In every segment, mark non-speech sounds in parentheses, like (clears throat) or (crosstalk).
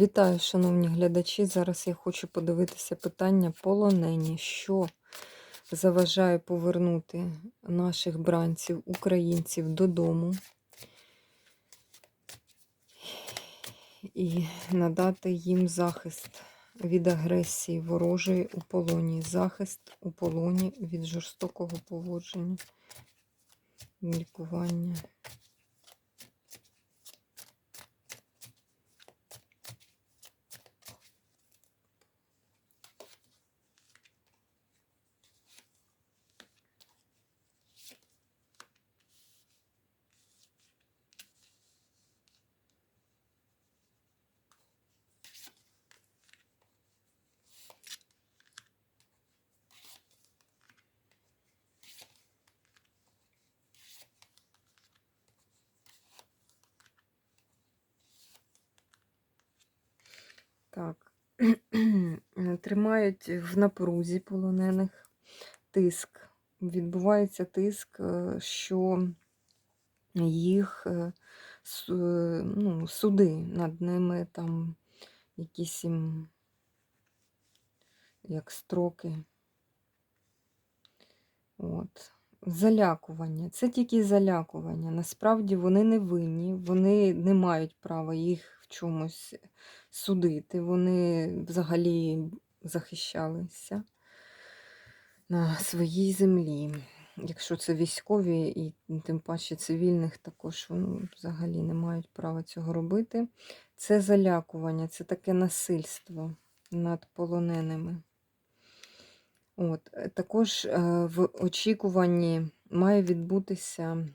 Вітаю, шановні глядачі. Зараз я хочу подивитися питання полонені. Що заважає повернути наших бранців, українців додому і надати їм захист від агресії ворожої у полоні, захист у полоні від жорстокого поводження, лікування. Так. Тримають в напрузі полонених тиск. Відбувається тиск, е, що їх е, ну, суди над ними там якісь їм як строки. От. Залякування. Це тільки залякування. Насправді вони не винні, вони не мають права їх в чомусь судити. Вони взагалі захищалися на своїй землі. Якщо це військові і тим паче цивільних, також вони взагалі не мають права цього робити. Це залякування, це таке насильство над полоненими. От. е, Також е, в очікуванні має відбутися,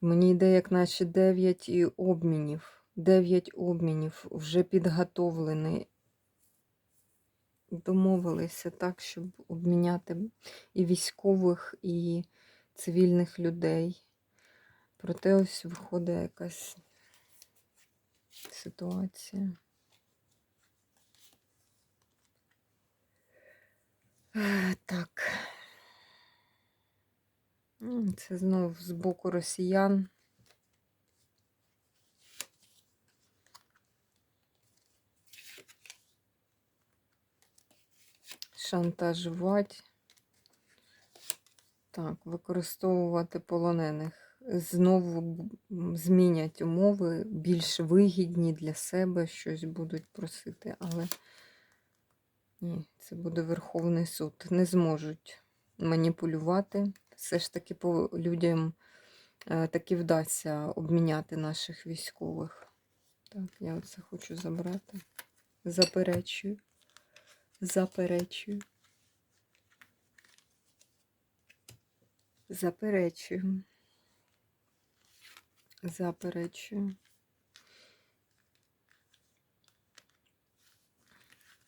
мені йде, як наче 9 обмінів. 9 обмінів вже підготовлені. Домовилися так, щоб обміняти і військових, і цивільних людей. Проте ось виходить якась ситуація. Так. Це знов з боку росіян. Шантажувати. Так, використовувати полонених. Знову змінять умови, більш вигідні для себе, щось будуть просити, але ні, це буде Верховний суд. Не зможуть маніпулювати. Все ж таки по людям е, таки вдасться обміняти наших військових. Так, я оце хочу забрати. Заперечую. Заперечую. Заперечую. Заперечую.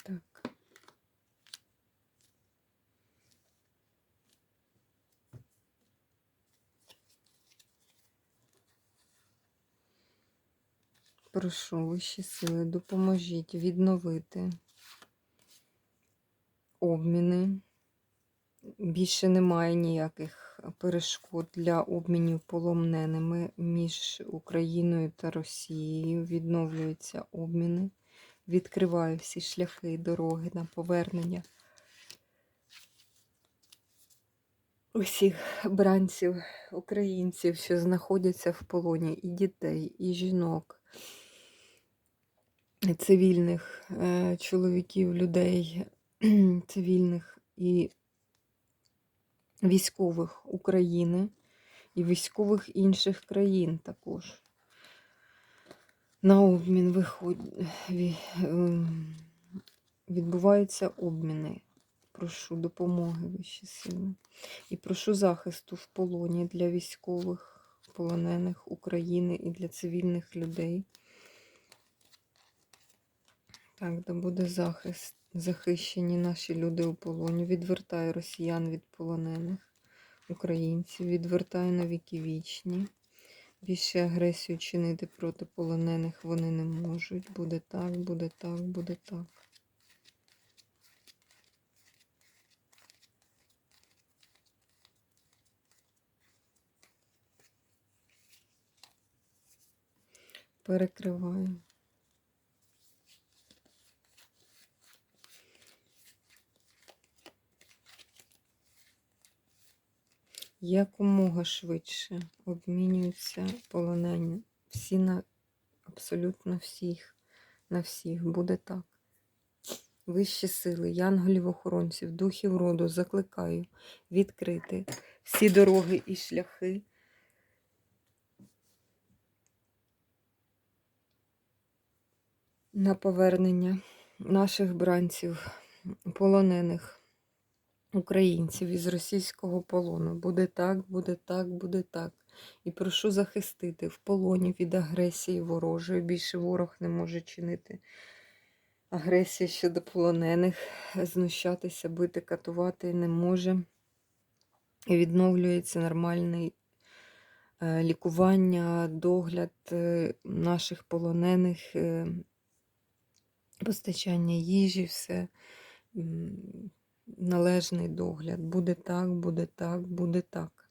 Так. Прошу вищі сили, допоможіть відновити обміни. Більше немає ніяких перешкод для обмінів полоненими між Україною та Росією. Відновлюються обміни. Відкриваю всі шляхи і дороги на повернення усіх бранців, українців, що знаходяться в полоні, і дітей, і жінок, цивільних е, чоловіків, людей, (clears throat) цивільних і військових України і військових інших країн також. На обмін виход... ем, відбуваються обміни. Прошу допомоги вищі сили. І прошу захисту в полоні для військових, полонених України і для цивільних людей. Так, де буде захист, захищені наші люди у полоні. Відвертаю росіян від полонених українців, відвертаю на віки вічні. Більше агресію чинити проти полонених вони не можуть. Буде так, буде так, буде так. Перекриваю. Якомога швидше обмінюються полонені. Всі на абсолютно всіх. На всіх буде так. Вищі сили, янголів охоронців, духів роду закликаю відкрити всі дороги і шляхи. На повернення наших бранців, полонених українців із російського полону. Буде так, буде так, буде так. І прошу захистити в полоні від агресії ворожої. Більше ворог не може чинити агресії щодо полонених, знущатися, бити, катувати не може. І відновлюється нормальний е, лікування, догляд е, наших полонених, е, постачання їжі, все. Належний догляд. Буде так, буде так, буде так.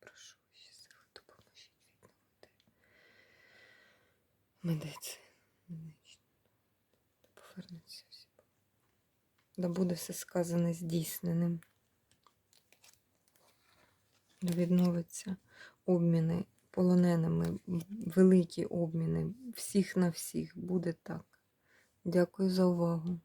Прошу, сили, допоможіть відновити медицину. Повернуться всі. Да буде все сказане здійсненим. Відновиться обміни полоненими, великі обміни всіх на всіх. Буде так. Дякую за увагу.